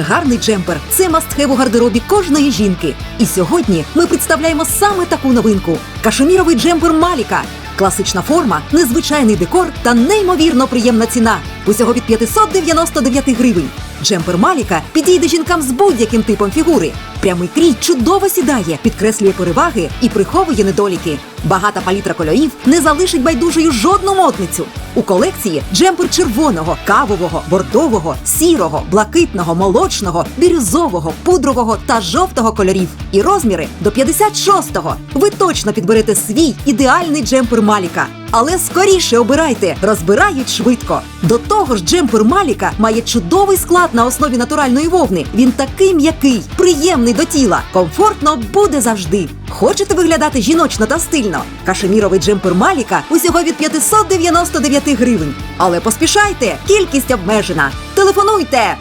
Гарний джемпер це мастхев у гардеробі кожної жінки. І сьогодні ми представляємо саме таку новинку: кашеміровий джемпер Маліка. Класична форма, незвичайний декор та неймовірно приємна ціна. Усього від 599 гривень. Джемпер Маліка підійде жінкам з будь-яким типом фігури. Прямий крій чудово сідає, підкреслює переваги і приховує недоліки. Багата палітра кольорів не залишить байдужою жодну модницю. У колекції джемпер червоного, кавового, бордового, сірого, блакитного, молочного, бірюзового, пудрового та жовтого кольорів. І розміри до 56-го. Ви точно підберете свій ідеальний джемпер Маліка. Але скоріше обирайте, розбирають швидко. До того ж, джемпер Маліка має чудовий склад на основі натуральної вовни. Він такий м'який, приємний до тіла. Комфортно буде завжди. Хочете виглядати жіночно та стильно? Кашеміровий джемпер Маліка усього від 599 гривень. Але поспішайте, кількість обмежена. Телефонуйте